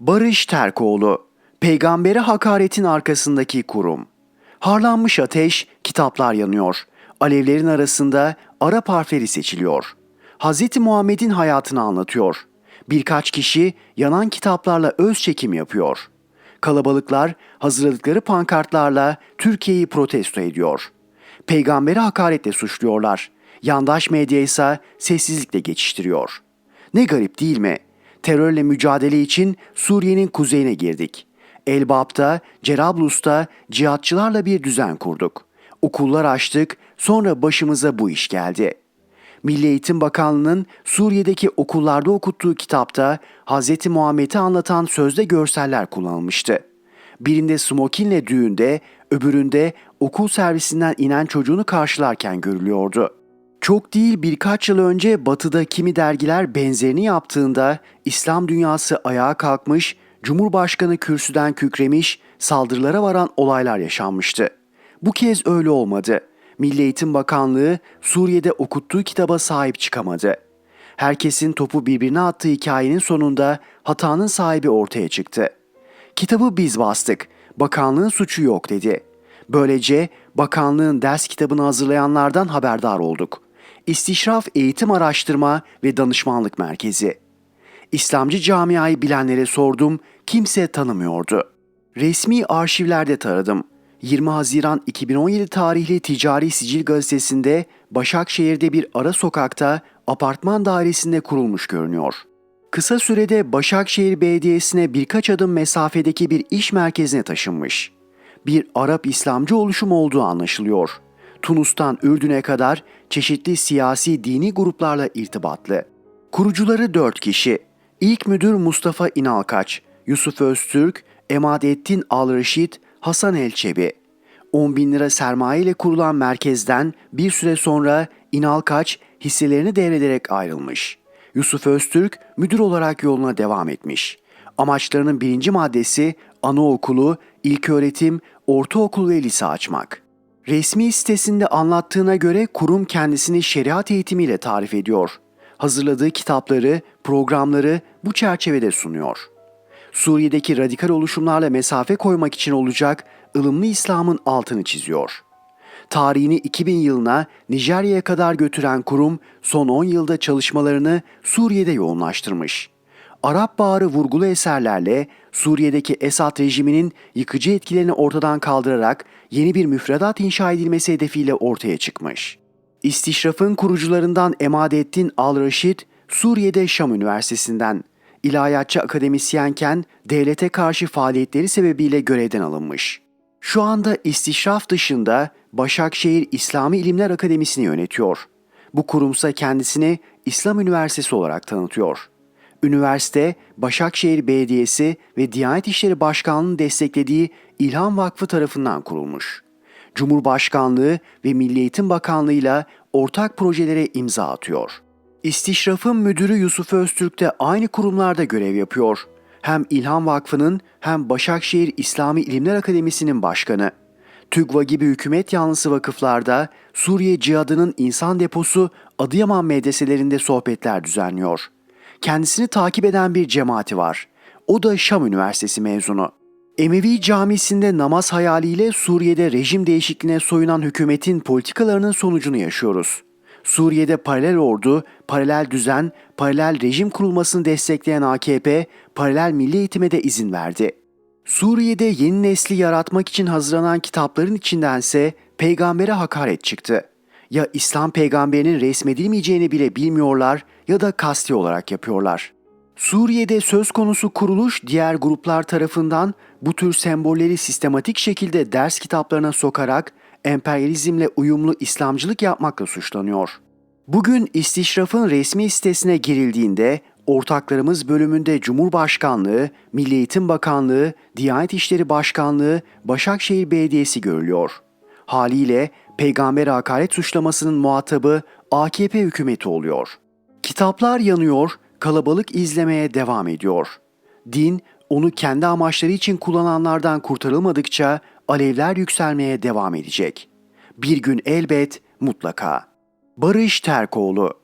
Barış Terkoğlu, peygambere hakaretin arkasındaki kurum. Harlanmış ateş, kitaplar yanıyor. Alevlerin arasında Arap harfleri seçiliyor. Hz. Muhammed'in hayatını anlatıyor. Birkaç kişi yanan kitaplarla öz çekim yapıyor. Kalabalıklar hazırladıkları pankartlarla Türkiye'yi protesto ediyor. Peygamberi hakaretle suçluyorlar. Yandaş medya ise sessizlikle geçiştiriyor. Ne garip değil mi? Terörle mücadele için Suriye'nin kuzeyine girdik. Elbap'ta, Cerablus'ta cihatçılarla bir düzen kurduk. Okullar açtık, sonra başımıza bu iş geldi. Milli Eğitim Bakanlığı'nın Suriye'deki okullarda okuttuğu kitapta Hz. Muhammed'i anlatan sözde görseller kullanılmıştı. Birinde smokinle düğünde, öbüründe okul servisinden inen çocuğunu karşılarken görülüyordu. Çok değil birkaç yıl önce batıda kimi dergiler benzerini yaptığında İslam dünyası ayağa kalkmış, Cumhurbaşkanı kürsüden kükremiş, saldırılara varan olaylar yaşanmıştı. Bu kez öyle olmadı. Milli Eğitim Bakanlığı Suriye'de okuttuğu kitaba sahip çıkamadı. Herkesin topu birbirine attığı hikayenin sonunda hatanın sahibi ortaya çıktı. Kitabı biz bastık, bakanlığın suçu yok dedi. Böylece bakanlığın ders kitabını hazırlayanlardan haberdar olduk. İstişraf Eğitim Araştırma ve Danışmanlık Merkezi. İslamcı camiayı bilenlere sordum, kimse tanımıyordu. Resmi arşivlerde taradım. 20 Haziran 2017 tarihli Ticari Sicil gazetesinde Başakşehir'de bir ara sokakta apartman dairesinde kurulmuş görünüyor. Kısa sürede Başakşehir Belediyesi'ne birkaç adım mesafedeki bir iş merkezine taşınmış. Bir Arap İslamcı oluşum olduğu anlaşılıyor. Tunus'tan Ürdün'e kadar çeşitli siyasi dini gruplarla irtibatlı. Kurucuları dört kişi. İlk müdür Mustafa İnalkaç, Yusuf Öztürk, Emadettin Alreşit, Hasan Elçebi. 10 bin lira sermaye ile kurulan merkezden bir süre sonra İnalkaç hisselerini devrederek ayrılmış. Yusuf Öztürk müdür olarak yoluna devam etmiş. Amaçlarının birinci maddesi anaokulu, ilköğretim, ortaokul ve lise açmak. Resmi sitesinde anlattığına göre kurum kendisini şeriat eğitimiyle tarif ediyor. Hazırladığı kitapları, programları bu çerçevede sunuyor. Suriye'deki radikal oluşumlarla mesafe koymak için olacak ılımlı İslam'ın altını çiziyor. Tarihini 2000 yılına Nijerya'ya kadar götüren kurum son 10 yılda çalışmalarını Suriye'de yoğunlaştırmış. Arap Baharı vurgulu eserlerle Suriye'deki Esad rejiminin yıkıcı etkilerini ortadan kaldırarak yeni bir müfredat inşa edilmesi hedefiyle ortaya çıkmış. İstişrafın kurucularından Emadettin Al-Raşid, Suriye'de Şam Üniversitesi'nden, ilahiyatçı akademisyenken devlete karşı faaliyetleri sebebiyle görevden alınmış. Şu anda istişraf dışında Başakşehir İslami İlimler Akademisi'ni yönetiyor. Bu kurumsa kendisini İslam Üniversitesi olarak tanıtıyor. Üniversite, Başakşehir Belediyesi ve Diyanet İşleri Başkanlığı'nın desteklediği İlham Vakfı tarafından kurulmuş. Cumhurbaşkanlığı ve Milli Eğitim Bakanlığı'yla ortak projelere imza atıyor. İstişrafın müdürü Yusuf Öztürk de aynı kurumlarda görev yapıyor. Hem İlham Vakfı'nın hem Başakşehir İslami İlimler Akademisi'nin başkanı. TÜGVA gibi hükümet yanlısı vakıflarda Suriye cihadının insan deposu Adıyaman medreselerinde sohbetler düzenliyor. Kendisini takip eden bir cemaati var. O da Şam Üniversitesi mezunu. Emevi camisinde namaz hayaliyle Suriye'de rejim değişikliğine soyunan hükümetin politikalarının sonucunu yaşıyoruz. Suriye'de paralel ordu, paralel düzen, paralel rejim kurulmasını destekleyen AKP, paralel milli eğitime de izin verdi. Suriye'de yeni nesli yaratmak için hazırlanan kitapların içindense peygambere hakaret çıktı. Ya İslam peygamberinin resmedilmeyeceğini bile bilmiyorlar ya da kasti olarak yapıyorlar. Suriye'de söz konusu kuruluş diğer gruplar tarafından bu tür sembolleri sistematik şekilde ders kitaplarına sokarak emperyalizmle uyumlu İslamcılık yapmakla suçlanıyor. Bugün istişrafın resmi sitesine girildiğinde ortaklarımız bölümünde Cumhurbaşkanlığı, Milli Eğitim Bakanlığı, Diyanet İşleri Başkanlığı, Başakşehir Belediyesi görülüyor. Haliyle peygamber hakaret suçlamasının muhatabı AKP hükümeti oluyor. Kitaplar yanıyor, kalabalık izlemeye devam ediyor. Din onu kendi amaçları için kullananlardan kurtarılmadıkça alevler yükselmeye devam edecek. Bir gün elbet mutlaka. Barış Terkoğlu